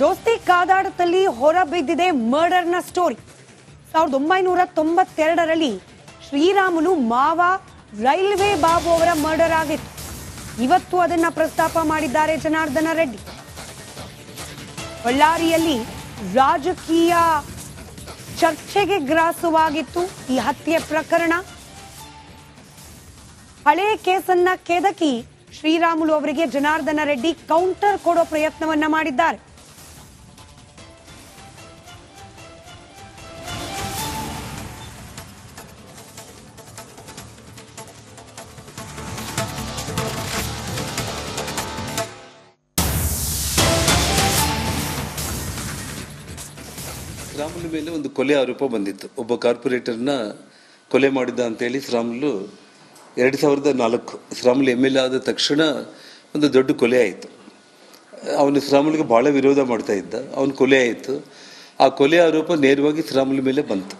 ದೋಸ್ತಿ ಕಾದಾಟದಲ್ಲಿ ಹೊರಬಿದ್ದಿದೆ ಮರ್ಡರ್ನ ಸ್ಟೋರಿ. ಸಾವಿರದ ಒಂಬೈನೂರ ತೊಂಬತ್ತೆರಡರಲ್ಲಿ ಶ್ರೀರಾಮುಲು ಮಾವ ರೈಲ್ವೆ ಬಾಬು ಅವರ ಮರ್ಡರ್ ಆಗಿತ್ತು. ಇವತ್ತು ಅದನ್ನ ಪ್ರಸ್ತಾಪ ಮಾಡಿದ್ದಾರೆ ಜನಾರ್ದನ ರೆಡ್ಡಿ. ಬಳ್ಳಾರಿಯಲ್ಲಿ ರಾಜಕೀಯ ಚರ್ಚೆಗೆ ಗ್ರಾಸವಾಗಿತ್ತು ಈ ಹತ್ಯೆ ಪ್ರಕರಣ. ಹಳೆ ಕೇಸನ್ನ ಕೆದಕಿ ಶ್ರೀರಾಮುಲು ಅವರಿಗೆ ಜನಾರ್ದನ ರೆಡ್ಡಿ ಕೌಂಟರ್ ಕೊಡೋ ಪ್ರಯತ್ನವನ್ನ ಮಾಡಿದ್ದಾರೆ. ಶ್ರೀರಾಮುಲು ಮೇಲೆ ಒಂದು ಕೊಲೆ ಆರೋಪ ಬಂದಿತ್ತು. ಒಬ್ಬ ಕಾರ್ಪೊರೇಟರ್ನ ಕೊಲೆ ಮಾಡಿದ್ದ ಅಂತೇಳಿ ಶ್ರಾಮುಲು ಎರಡು ಸಾವಿರದ ನಾಲ್ಕು ಶ್ರೀರಾಮುಲು ಎಂ ಎಲ್ ಆದ ತಕ್ಷಣ ಒಂದು ದೊಡ್ಡ ಕೊಲೆ ಆಯಿತು. ಅವನು ಶ್ರೀರಾಮುಲಿಗೆ ಭಾಳ ವಿರೋಧ ಮಾಡ್ತಾ ಇದ್ದ. ಅವನು ಕೊಲೆ ಆಯಿತು. ಆ ಕೊಲೆ ಆರೋಪ ನೇರವಾಗಿ ಶ್ರೀರಾಮುಲು ಮೇಲೆ ಬಂತು.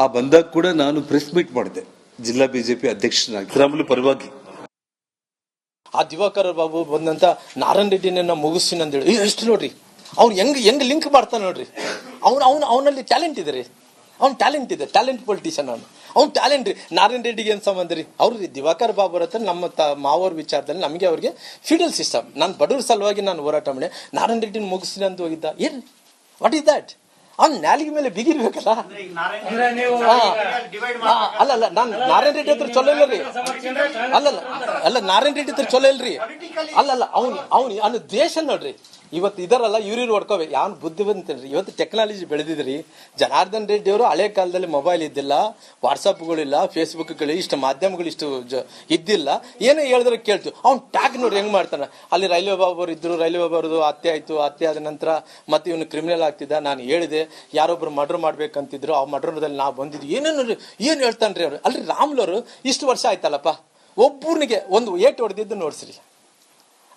ಆ ಬಂದಾಗ ಕೂಡ ನಾನು ಪ್ರೆಸ್ ಮೀಟ್ ಮಾಡಿದೆ. ಜಿಲ್ಲಾ ಬಿಜೆಪಿ ಅಧ್ಯಕ್ಷನಾಗಿ. ಶ್ರೀರಾಮುಲು ಪರವಾಗಿ. ಆ ದಿವಾಕರ ಬಾಬು ಬಂದಂತ ನಾರಾಯಣ ರೆಡ್ಡಿನ ಮುಗಿಸ್ತೀನಿ ಅಂತ ಹೇಳಿ ಎಷ್ಟು ನೋಡ್ರಿ. ಅವ್ನು ಹೆಂಗ್ ಹೆಂಗ್ ಲಿಂಕ್ ಮಾಡ್ತಾನೆ ನೋಡ್ರಿ. ಅವ್ನು ಅವ್ನು ಅವನಲ್ಲಿ ಟ್ಯಾಲೆಂಟ್ ಇದೆ ರೀ. ಅವ್ನು ಟ್ಯಾಲೆಂಟ್ ಇದೆ. ಟ್ಯಾಲೆಂಟ್ ಪೊಲಿಟಿಷಿಯನ್ ಅವನು. ಅವ್ನು ಟ್ಯಾಲೆಂಟ್ ರೀ. ನಾರಾಯಣ ರೆಡ್ಡಿಗೆ ಏನ್ ಸಂಬಂಧ ರೀ? ಅವ್ರು ರೀ ದಿವಾಕರ್ ಬಾಬು ಹತ್ರ ನಮ್ಮ ತ ಮಾವೋರ್ ವಿಚಾರದಲ್ಲಿ ನಮಗೆ ಅವ್ರಿಗೆ ಫೀಡಲ್ ಸಿಸ್ಟಮ್ ನಾನು ಬಡವ್ರ ಸಲುವಾಗಿ ನಾನು ಹೋರಾಟ ಮಾಡಿ ನಾರಾಯಣ ರೆಡ್ಡಿನ ಮುಗಿಸ್ತೀನಿ ಅಂತ ಹೋಗಿದ್ದ. ಏನ್? ವಾಟ್ ಇಸ್ ದಟ್ ಅವ್ನು ನ್ಯಾಲಿಗೆ ಮೇಲೆ ಬಿಗಿರ್ಬೇಕಲ್ಲ? ಅಲ್ಲ ಅಲ್ಲ ನಾನು ನಾರಾಯಣ ರೆಡ್ಡಿ ಹತ್ರ ಚಲೋ ಇಲ್ಲ ರೀ. ಅಲ್ಲಲ್ಲ ಅಲ್ಲ ನಾರಾಯಣ ರೆಡ್ಡಿ ಹತ್ರ ಚಲೋ ಇಲ್ರಿ ಅಲ್ಲಲ್ಲ ಅವ್ನು ಅವ್ನು ಅನ್ನ ದ್ವೇಷ ನೋಡ್ರಿ. ಇವತ್ತು ಇದರಲ್ಲ ಇವ್ರಿವ್ರು ಹೊಡ್ಕೋಬೇಕು. ಯಾವನು ಬುದ್ಧಿ ಬಂತೇನ್ರಿ ಇವತ್ತು ಟೆಕ್ನಾಲಜಿ ಬೆಳೆದಿದ್ರಿ. ಜನಾರ್ದನ್ ರೆಡ್ಡಿ ಅವರು ಹಳೆ ಕಾಲದಲ್ಲಿ ಮೊಬೈಲ್ ಇದ್ದಿಲ್ಲ ವಾಟ್ಸಪ್ಗಳಿಲ್ಲ ಫೇಸ್ಬುಕ್ಗಳು ಇಷ್ಟು ಮಾಧ್ಯಮಗಳು ಇಷ್ಟು ಜ- ಇದ್ದಿಲ್ಲ. ಏನೇ ಹೇಳಿದ್ರೆ ಕೇಳ್ತೀವಿ. ಅವ್ನು ಟ್ಯಾಗ್ ನೋಡಿ ಹೆಂಗೆ ಮಾಡ್ತಾನೆ. ಅಲ್ಲಿ ರೈಲ್ವೆ ಬಾಬು ಅವರು ಇದ್ದರು ರೈಲ್ವೆ ಬಾಬರದು ಹತ್ಯೆ ಆಯಿತು, ಹತ್ಯೆ ಆದ ನಂತರ ಮತ್ತೆ ಇವನು ಕ್ರಿಮಿನಲ್ ಆಗ್ತಿದ್ದ. ನಾನು ಹೇಳಿದೆ ಯಾರೊಬ್ಬರು ಮರ್ಡ್ರ್ ಮಾಡ್ಬೇಕಂತಿದ್ರು, ಆ ಮರ್ಡ್ರದಲ್ಲಿ ನಾವು ಬಂದಿದ್ವಿ. ಏನೇನು ಏನು ಹೇಳ್ತಾನೆ ರೀ ಅವರು? ಅಲ್ಲಿ ರಾಮ್ಲವರು ಇಷ್ಟು ವರ್ಷ ಆಯ್ತಲ್ಲಪ್ಪ? ಒಬ್ಬರಿಗೆ ಒಂದು ಏಟ್ ಹೊಡೆದಿದ್ದು ನೋಡ್ಸ್ರಿ.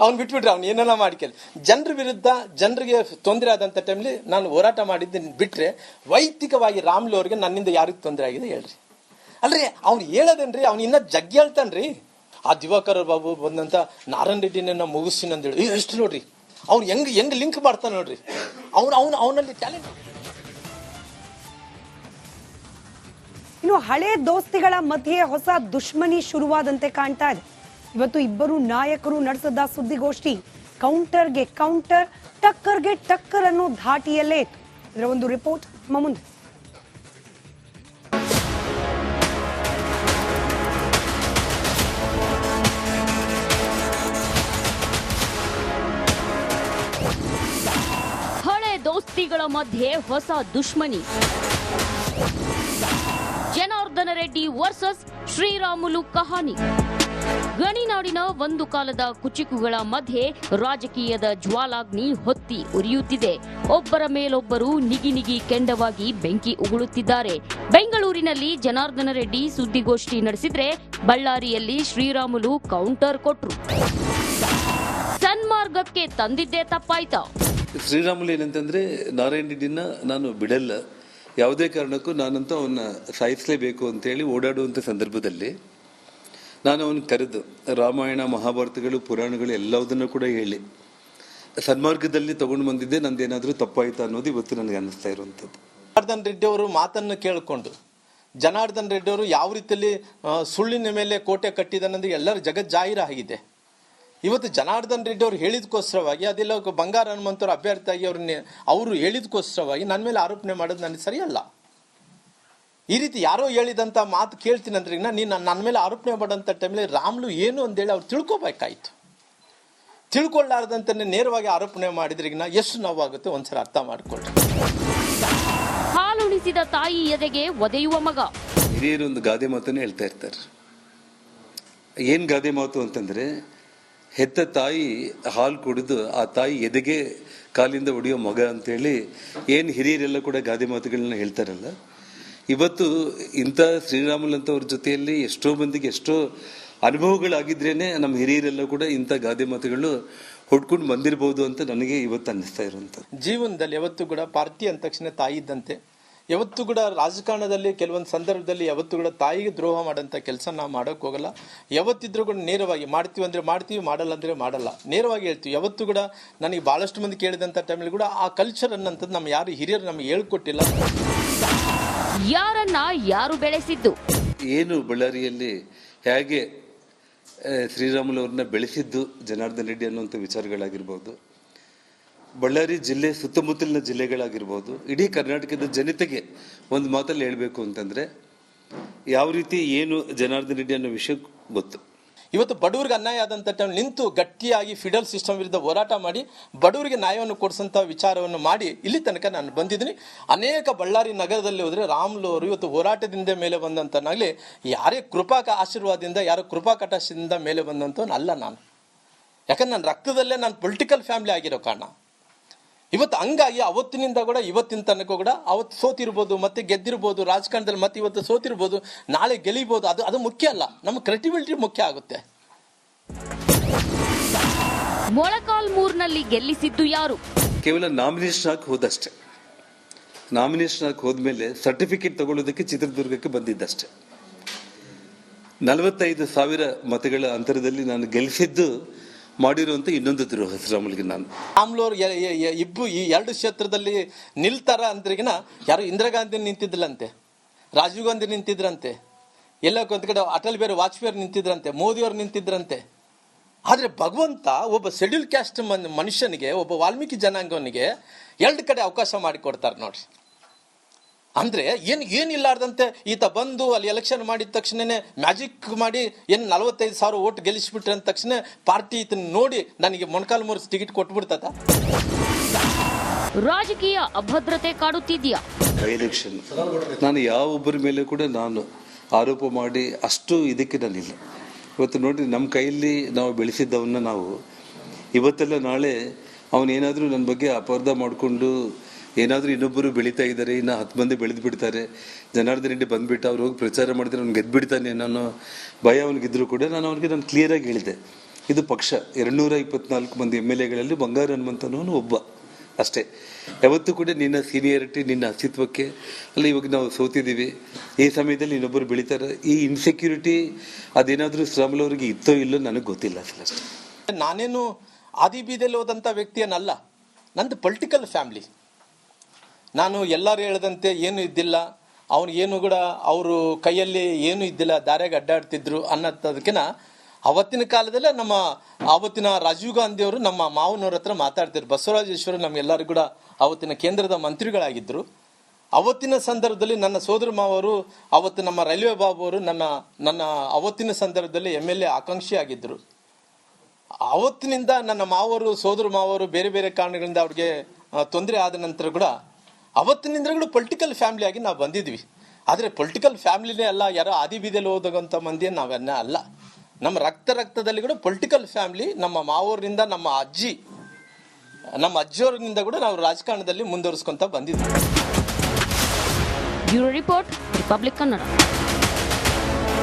ಅವ್ನು ಬಿಟ್ಬಿಟ್ರೆ ಅವ್ನು ಏನೆಲ್ಲ ಮಾಡ್ಕೇಳಿ ಜನರ ವಿರುದ್ಧ ಜನರಿಗೆ ತೊಂದರೆ ಆದಂತ ಟೈಮ್ಲಿ ನಾನು ಹೋರಾಟ ಮಾಡಿದ್ದು ಬಿಟ್ಟರೆ ವೈಯಕ್ತಿಕವಾಗಿ ರಾಮ್ಲು ಅವ್ರಿಗೆ ನನ್ನಿಂದ ಯಾರಿಗೆ ತೊಂದರೆ ಆಗಿದೆ ಹೇಳ್ರಿ. ಅಲ್ರಿ, ಅವ್ನು ಹೇಳೋದೇನ್ರಿ, ಅವ್ನು ಇನ್ನ ಜಗ್ಗಿ ಹೇಳ್ತಾನ್ರಿ. ಆ ದಿವಾಕರ ಬಾಬು ಬಂದಂತ ನಾರಾಯಣ ರೆಡ್ಡಿನ ಮುಗಿಸ್ತೀನಿ ಅಂತ ಹೇಳಿ. ಎಷ್ಟು ನೋಡ್ರಿ. ಅವ್ನು ಹೆಂಗ್ ಹೆಂಗ್ ಲಿಂಕ್ ಮಾಡ್ತಾನೆ ನೋಡ್ರಿ. ಅವ್ನು ಅವ್ನು, ಅವನಲ್ಲಿ ಟ್ಯಾಲೆಂಟ್ ಇನ್ನು ಹಳೆ ದೋಸ್ತಿಗಳ ಮಧ್ಯೆ ಹೊಸ ದುಶ್ಮನಿ ಶುರುವಾದಂತೆ ಕಾಣ್ತಾ ಇದೆ. ಇವತ್ತು ಇಬ್ಬರು ನಾಯಕರು ನಡೆಸದ ಸುದ್ದಿಗೋಷ್ಠಿ ಕೌಂಟರ್ಗೆ ಕೌಂಟರ್, ಟಕ್ಕರ್ಗೆ ಟಕ್ಕರ್ ಅನ್ನೋ ಧಾಟಿಯಲ್ಲೇ ಇದರ ಒಂದು ರಿಪೋರ್ಟ್ ನಮ್ಮ ಮುಂದೆ. ಹಳೆ ದೋಸ್ತಿಗಳ ಮಧ್ಯೆ ಹೊಸ ದುಶ್ಮನಿ. ಜನಾರ್ದನ ರೆಡ್ಡಿ ವರ್ಸಸ್ ಶ್ರೀರಾಮುಲು ಕಹಾನಿ. ಗಣಿನಾಡಿನ ಒಂದು ಕಾಲದ ಕುಚಿಕುಗಳ ಮಧ್ಯೆ ರಾಜಕೀಯದ ಜ್ವಾಲಾಗ್ನಿ ಹೊತ್ತಿ ಉರಿಯುತ್ತಿದೆ. ಒಬ್ಬರ ಮೇಲೊಬ್ಬರು ನಿಗಿ ನಿಗಿ ಕೆಂಡವಾಗಿ ಬೆಂಕಿ ಉಗುಳುತ್ತಿದ್ದಾರೆ. ಬೆಂಗಳೂರಿನಲ್ಲಿ ಜನಾರ್ದನ ರೆಡ್ಡಿ ಸುದ್ದಿಗೋಷ್ಠಿ ನಡೆಸಿದ್ರೆ ಬಳ್ಳಾರಿಯಲ್ಲಿ ಶ್ರೀರಾಮುಲು ಕೌಂಟರ್ ಕೊಟ್ರು. ಸನ್ಮಾರ್ಗಕ್ಕೆ ತಂದಿದ್ದೇ ತಪ್ಪಾಯ್ತಾ. ಶ್ರೀರಾಮುಲು ಏನಂತಂದ್ರೆ ನಾರಾಯಣ ರೆಡ್ಡಿನ ನಾನು ಬಿಡಲ್ಲ. ಯಾವುದೇ ಕಾರಣಕ್ಕೂ ನಾನಂತೂ ಅವನ್ನ ಸಾಯಿಸಲೇಬೇಕು ಅಂತೇಳಿ ಓಡಾಡುವಂಥ ಸಂದರ್ಭದಲ್ಲಿ ನಾನು ಅವನು ಕರೆದು, ರಾಮಾಯಣ, ಮಹಾಭಾರತಗಳು, ಪುರಾಣಗಳು ಎಲ್ಲವುದನ್ನು ಕೂಡ ಹೇಳಿ. ಸನ್ಮಾರ್ಗದಲ್ಲಿ ತಗೊಂಡು ಬಂದಿದ್ದೆ, ನಂದೇನಾದರೂ ತಪ್ಪಾಯಿತು ಅನ್ನೋದು ಇವತ್ತು ನನಗೆ ಅನ್ನಿಸ್ತಾ ಇರುವಂಥದ್ದು. ಜನಾರ್ದನ್ ರೆಡ್ಡಿ ಅವರು ಮಾತನ್ನು ಕೇಳಿಕೊಂಡು, ಜನಾರ್ದನ್ ರೆಡ್ಡಿ ಅವರು ಯಾವ ರೀತಿಯಲ್ಲಿ ಸುಳ್ಳಿನ ಮೇಲೆ ಕೋಟೆ ಕಟ್ಟಿದನಂದ್ರೆ ಎಲ್ಲರ ಜಗತ್ ಜಾಹೀರ ಆಗಿದೆ ಇವತ್ತು ಜನಾರ್ದನ್ ರೆಡ್ಡಿ ಅವರು ಹೇಳಿದಕ್ಕೋಸ್ಕರವಾಗಿ ಅದೆಲ್ಲ, ಬಂಗಾರ ಹನುಮಂತವ್ರ ಅಭ್ಯರ್ಥಿಯಾಗಿ ಅವ್ರನ್ನ, ಅವರು ಹೇಳಿದಕ್ಕೋಸ್ಕರವಾಗಿ ನನ್ನ ಮೇಲೆ ಆರೋಪಣೆ ಮಾಡೋದು ನನಗೆ ಸರಿಯಲ್ಲ. ಈ ರೀತಿ ಯಾರೋ ಹೇಳಿದಂತ ಮಾತು ಕೇಳ್ತೀನಿ ಅಂದ್ರೆ ಈಗ ನೀನು ನನ್ನ ಮೇಲೆ ಆರೋಪಣೆ ಮಾಡಂತ ಟೈಮಲ್ಲಿ ರಾಮ್ಲು ಏನು ಅಂತೇಳಿ ಅವ್ರು ತಿಳ್ಕೊಬೇಕಾಯ್ತು. ತಿಳ್ಕೊಳ್ಳಾರ್ದಂತೆ ನೇರವಾಗಿ ಆರೋಪಣೆ ಮಾಡಿದ್ರಿಗಿನ ಎಷ್ಟು ನೋವಾಗುತ್ತೆ ಒಂದ್ಸಲ ಅರ್ಥ ಮಾಡ್ಕೊಳ್ರಿ. ಹಾಲುಣಿಸಿದ ತಾಯಿ ಎದೆಗೆ ಒದೆಯುವ ಮಗ. ಹಿರಿಯರು ಒಂದು ಗಾದೆ ಮಾತನ್ನು ಹೇಳ್ತಾ ಇರ್ತಾರೆ. ಏನು ಗಾದೆ ಮಾತು ಅಂತಂದ್ರೆ ಹೆತ್ತ ತಾಯಿ ಹಾಲು ಕುಡಿದು ಆ ತಾಯಿ ಎದೆಗೆ ಕಾಲಿಂದ ಹೊಡೆಯೋ ಮಗ ಅಂತೇಳಿ ಏನು ಹಿರಿಯರೆಲ್ಲ ಕೂಡ ಗಾದೆ ಮಾತುಗಳನ್ನ ಹೇಳ್ತಾರಲ್ಲ ಇವತ್ತು ಇಂಥ ಶ್ರೀರಾಮುಲಂಥವ್ರ ಜೊತೆಯಲ್ಲಿ ಎಷ್ಟೋ ಮಂದಿಗೆ ಎಷ್ಟೋ ಅನುಭವಗಳಾಗಿದ್ರೇನೆ ನಮ್ಮ ಹಿರಿಯರೆಲ್ಲ ಕೂಡ ಇಂಥ ಗಾದೆ ಮಾತುಗಳು ಹೊಡ್ಕೊಂಡು ಬಂದಿರಬಹುದು ಅಂತ ನನಗೆ ಇವತ್ತು ಅನ್ನಿಸ್ತಾ ಇರುವಂಥದ್ದು. ಜೀವನದಲ್ಲಿ ಯಾವತ್ತೂ ಕೂಡ ಪಾರ್ಟಿ ಅಂದ ತಕ್ಷಣ ತಾಯಿ ಇದ್ದಂತೆ, ಯಾವತ್ತೂ ಕೂಡ ರಾಜಕಾರಣದಲ್ಲಿ ಕೆಲವೊಂದು ಸಂದರ್ಭದಲ್ಲಿ ಯಾವತ್ತೂ ಕೂಡ ತಾಯಿಗೆ ದ್ರೋಹ ಮಾಡೋಂಥ ಕೆಲಸ ನಾವು ಮಾಡೋಕೆ ಹೋಗಲ್ಲ. ಯಾವತ್ತಿದ್ರೂ ಕೂಡ ನೇರವಾಗಿ ಮಾಡ್ತೀವಿ ಅಂದರೆ ಮಾಡ್ತೀವಿ, ಮಾಡಲ್ಲ ಅಂದರೆ ಮಾಡಲ್ಲ. ನೇರವಾಗಿ ಹೇಳ್ತೀವಿ, ಯಾವತ್ತೂ ಕೂಡ ನನಗೆ ಭಾಳಷ್ಟು ಮಂದಿ ಕೇಳಿದಂಥ ಟೈಮಲ್ಲಿ ಕೂಡ ಆ ಕಲ್ಚರ್ ಅನ್ನೋಂಥದ್ದು ನಮ್ಮ ಯಾರು ಹಿರಿಯರು ನಮಗೆ ಹೇಳ್ಕೊಟ್ಟಿಲ್ಲ. ಯಾರನ್ನ ಯಾರು ಬೆಳೆಸಿದ್ದು? ಏನು ಬಳ್ಳಾರಿಯಲ್ಲಿ ಹೇಗೆ ಶ್ರೀರಾಮುಲವ್ರನ್ನ ಬೆಳೆಸಿದ್ದು ಜನಾರ್ದನ್ ರೆಡ್ಡಿ ಅನ್ನುವಂಥ ವಿಚಾರಗಳಾಗಿರ್ಬೋದು. ಬಳ್ಳಾರಿ ಜಿಲ್ಲೆ ಸುತ್ತಮುತ್ತಲಿನ ಜಿಲ್ಲೆಗಳಾಗಿರ್ಬೋದು. ಇಡೀ ಕರ್ನಾಟಕದ ಜನತೆಗೆ ಒಂದು ಮಾತಲ್ಲಿ ಹೇಳಬೇಕು ಅಂತಂದರೆ, ಯಾವ ರೀತಿ ಏನು ಜನಾರ್ದನ್ ರೆಡ್ಡಿ ಅನ್ನೋ ವಿಷಯ ಗೊತ್ತು. ಇವತ್ತು ಬಡವರಿಗೆ ಅನ್ಯಾಯ ಆದಂಥ ಟೈಮ್ ನಿಂತು ಗಟ್ಟಿಯಾಗಿ ಫಿಡಲ್ ಸಿಸ್ಟಮ್ ವಿರುದ್ಧ ಹೋರಾಟ ಮಾಡಿ ಬಡವರಿಗೆ ನ್ಯಾಯವನ್ನು ಕೊಡಿಸಂತ ವಿಚಾರವನ್ನು ಮಾಡಿ ಇಲ್ಲಿ ತನಕ ನಾನು ಬಂದಿದ್ದೀನಿ. ಅನೇಕ ಬಳ್ಳಾರಿ ನಗರದಲ್ಲಿ ಹೋದರೆ ರಾಮ್ಲು ಅವರು ಇವತ್ತು ಹೋರಾಟದಿಂದ ಮೇಲೆ ಬಂದಂತನಾಗಲಿ ಯಾರೇ ಕೃಪಾ ಆಶೀರ್ವಾದದಿಂದ, ಯಾರೋ ಕೃಪಾ ಕಟಾಶದಿಂದ ಮೇಲೆ ಬಂದಂಥವ್ನು ಅಲ್ಲ ನಾನು. ಯಾಕಂದ್ರೆ ನನ್ನ ರಕ್ತದಲ್ಲೇ ನಾನು ಪೊಲಿಟಿಕಲ್ ಫ್ಯಾಮಿಲಿ ಆಗಿರೋ ಕಾರಣ. ಇವತ್ತು ಹಂಗಾಗಿ ಅವತ್ತಿನಿಂದ ಕೂಡ ಇವತ್ತಿನ ತನಕ ಕೂಡ ಅವತ್ತು ಸೋತಿರ್ಬೋದು ಮತ್ತೆ ಗೆದ್ದಿರ್ಬೋದು ರಾಜಕಾರಣದಲ್ಲಿ ಮತ್ತೆ ಇವತ್ತು ಸೋತಿರ್ಬೋದು ನಾಳೆ ಗೆಲಿಬೋದು ಅದು ಅದು ಮುಖ್ಯ ಅಲ್ಲ. ನಮ್ಮ ಕ್ರೆಡಿಬಿಲಿಟಿ ಮುಖ್ಯ ಆಗುತ್ತೆ. ಮೊಳಕಾಲ್ಮೂರ್ನಲ್ಲಿ ಗೆಲ್ಲಿಸಿದ್ದು ಯಾರು? ಕೇವಲ ನಾಮಿನೇಷನ್ ಹಾಕಿ ಹೋದಷ್ಟೇ. ನಾಮಿನೇಷನ್ ಹಾಕಿ ಹೋದ್ಮೇಲೆ ಸರ್ಟಿಫಿಕೇಟ್ ತಗೊಳ್ಳೋದಕ್ಕೆ ಚಿತ್ರದುರ್ಗಕ್ಕೆ ಬಂದಿದ್ದಷ್ಟೇ. ನಲವತ್ತೈದು ಸಾವಿರ ಮತಗಳ ಅಂತರದಲ್ಲಿ ನಾನು ಗೆಲ್ಲಿಸಿದ್ದು ಮಾಡಿರುವಂಥ ಇನ್ನೊಂದು ದ್ರೋಹ ಶ್ರೀರಾಮುಲಿಗೆ ನಾನು. ಆಮ್ಲೋರ್ ಇಬ್ಬರು ಈ ಎರಡು ಕ್ಷೇತ್ರದಲ್ಲಿ ನಿಲ್ತಾರ ಅಂದ್ರಿಗಿನ ಯಾರು ಇಂದಿರಾ ಗಾಂಧಿ ನಿಂತಿದ್ದಿಲ್ಲಂತೆ ರಾಜೀವ್ ಗಾಂಧಿ ನಿಂತಿದ್ರಂತೆ, ಎಲ್ಲ ಒಂದು ಕಡೆ ಅಟಲ್ ಬಿಹಾರಿ ವಾಜಪೇಯಿ ನಿಂತಿದ್ರಂತೆ ಮೋದಿಯವ್ರು ನಿಂತಿದ್ರಂತೆ. ಆದರೆ ಭಗವಂತ ಒಬ್ಬ ಶೆಡ್ಯೂಲ್ ಕ್ಯಾಸ್ಟ್ ಮನುಷ್ಯನಿಗೆ, ಒಬ್ಬ ವಾಲ್ಮೀಕಿ ಜನಾಂಗವನಿಗೆ ಎರಡು ಕಡೆ ಅವಕಾಶ ಮಾಡಿಕೊಡ್ತಾರೆ ನೋಡ್ರಿ. ಅಂದ್ರೆ ಏನು ಏನಿಲ್ಲಾರ್ದಂತೆ ಈತ ಬಂದು ಅಲ್ಲಿ ಎಲೆಕ್ಷನ್ ಮಾಡಿದ ತಕ್ಷಣನೇ ಮ್ಯಾಜಿಕ್ ಮಾಡಿ ಏನು ನಲವತ್ತೈದು ಸಾವಿರ ಓಟ್ ಗೆಲ್ಲಿಸ್ಬಿಟ್ರೆ ಅಂದ ತಕ್ಷಣ ಪಾರ್ಟಿ ಇದನ್ನ ನೋಡಿ ನನಗೆ ಮೊಣಕಾಲು ಮೂರು ಟಿಕೆಟ್ ಕೊಟ್ಬಿಡ್ತದ. ರಾಜಕೀಯ ಅಭದ್ರತೆ ಕಾಡುತ್ತಿದ್ಯಾ? ಎಲೆಕ್ಷನ್ ನಾನು ಯಾವೊಬ್ಬರ ಮೇಲೆ ಕೂಡ ನಾನು ಆರೋಪ ಮಾಡಿ ಅಷ್ಟು ಇದಕ್ಕೆ ನಾನಿಲ್ಲ ಇವತ್ತು ನೋಡಿ ನಮ್ಮ ಕೈಯಲ್ಲಿ ನಾವು ಬೆಳೆಸಿದ್ದವನ್ನ ನಾವು ಇವತ್ತೆಲ್ಲ ನಾಳೆ ಅವನೇನಾದರೂ ನನ್ನ ಬಗ್ಗೆ ಅಪರ್ಧ ಮಾಡಿಕೊಂಡು ಏನಾದರೂ ಇನ್ನೊಬ್ಬರು ಬೆಳೀತಾ ಇದ್ದಾರೆ, ಇನ್ನು ಹತ್ತು ಮಂದಿ ಬೆಳೆದು ಬಿಡ್ತಾರೆ, ಜನಾರ್ದನ್ ರೆಡ್ಡಿ ಬಂದ್ಬಿಟ್ಟು ಅವ್ರು ಹೋಗಿ ಪ್ರಚಾರ ಮಾಡಿದರೆ ಅವ್ನು ಗೆದ್ದು ಬಿಡ್ತಾನೆ ಅನ್ನೋ ಭಯ ಅವನಿಗಿದ್ರು ಕೂಡ ನಾನು ಅವನಿಗೆ ನಾನು ಕ್ಲಿಯರಾಗಿ ಹೇಳಿದೆ ಇದು ಪಕ್ಷ, ಎರಡುನೂರ ಇಪ್ಪತ್ನಾಲ್ಕು ಮಂದಿ ಎಂ ಎಲ್ ಎಗಳಲ್ಲಿ ಬಂಗಾರ ಹನುಮಂತನವನು ಒಬ್ಬ ಅಷ್ಟೇ. ಯಾವತ್ತೂ ಕೂಡ ನಿನ್ನ ಸೀನಿಯರಿಟಿ ನಿನ್ನ ಅಸ್ತಿತ್ವಕ್ಕೆ, ಅಲ್ಲಿ ಇವಾಗ ನಾವು ಸೋತಿದ್ದೀವಿ, ಈ ಸಮಯದಲ್ಲಿ ಇನ್ನೊಬ್ಬರು ಬೆಳೀತಾರೆ, ಈ ಇನ್ಸೆಕ್ಯೂರಿಟಿ ಅದೇನಾದರೂ ಶ್ರಮಲವ್ರಿಗೆ ಇತ್ತೋ ಇಲ್ಲೋ ನನಗೆ ಗೊತ್ತಿಲ್ಲ ಸರ್ ಅಷ್ಟೇ. ನಾನೇನು ಆದಿ ಬೀದಿಯಲ್ಲಿ ಹೋದಂಥ ವ್ಯಕ್ತಿಯನ್ನಲ್ಲ ನಂದು ಪೊಲಿಟಿಕಲ್ ಫ್ಯಾಮ್ಲಿ ನಾನು ಎಲ್ಲರೂ ಹೇಳ್ದಂತೆ ಏನು ಇದ್ದಿಲ್ಲ. ಅವನು ಏನು ಕೂಡ ಅವರು ಕೈಯಲ್ಲಿ ಏನು ಇದ್ದಿಲ್ಲ, ದಾರ್ಯಾಗ ಅಡ್ಡಾಡ್ತಿದ್ರು ಅನ್ನೋದಕ್ಕಿಂತ ಅವತ್ತಿನ ಕಾಲದಲ್ಲೇ ನಮ್ಮ ಆವತ್ತಿನ ರಾಜೀವ್ ಗಾಂಧಿ ಅವರು ನಮ್ಮ ಮಾವನವ್ರ ಹತ್ರ ಮಾತಾಡ್ತಿದ್ರು. ಬಸವರಾಜೇಶ್ವರ ನಮ್ಗೆಲ್ಲರೂ ಕೂಡ ಅವತ್ತಿನ ಕೇಂದ್ರದ ಮಂತ್ರಿಗಳಾಗಿದ್ದರು ಅವತ್ತಿನ ಸಂದರ್ಭದಲ್ಲಿ ನನ್ನ ಸೋದರ ಮಾವರು ಅವತ್ತು ನಮ್ಮ ರೈಲ್ವೆ ಬಾಬು ಅವರು ನನ್ನ ನನ್ನ ಅವತ್ತಿನ ಸಂದರ್ಭದಲ್ಲಿ ಎಂ ಎಲ್ ಎ ಆಕಾಂಕ್ಷಿ ಆಗಿದ್ದರು ಅವತ್ತಿನಿಂದ ನನ್ನ ಮಾವರು, ಸೋದರ ಮಾವರು ಬೇರೆ ಬೇರೆ ಕಾರಣಗಳಿಂದ ಅವ್ರಿಗೆ ತೊಂದರೆ ಆದ ನಂತರ ಕೂಡ ಅವತ್ತಿನಿಂದ ಕೂಡ ಪೊಲಿಟಿಕಲ್ ಫ್ಯಾಮಿಲಿ ಆಗಿ ನಾವು ಬಂದಿದ್ವಿ. ಆದರೆ ಪೊಲಿಟಿಕಲ್ ಫ್ಯಾಮಿಲಿನೇ ಅಲ್ಲ, ಯಾರೋ ಆದಿ ಬೀದಿಯಲ್ಲಿ ಹೋದಂಥ ಮಂದಿ ನಾವೆನ್ನ ಅಲ್ಲ. ನಮ್ಮ ರಕ್ತ ರಕ್ತದಲ್ಲಿ ಕೂಡ ಪೊಲಿಟಿಕಲ್ ಫ್ಯಾಮಿಲಿ ನಮ್ಮ ಮಾವೂರಿನಿಂದ ನಮ್ಮ ಅಜ್ಜಿ, ನಮ್ಮ ಅಜ್ಜಿಯವರಿಂದ ಕೂಡ ನಾವು ರಾಜಕಾರಣದಲ್ಲಿ ಮುಂದುವರಿಸ್ಕೊಂತ ಬಂದಿದ್ದೀವಿ ಬ್ಯೂರೋ ರಿಪೋರ್ಟ್, ರಿಪಬ್ಲಿಕ್ ಕನ್ನಡ.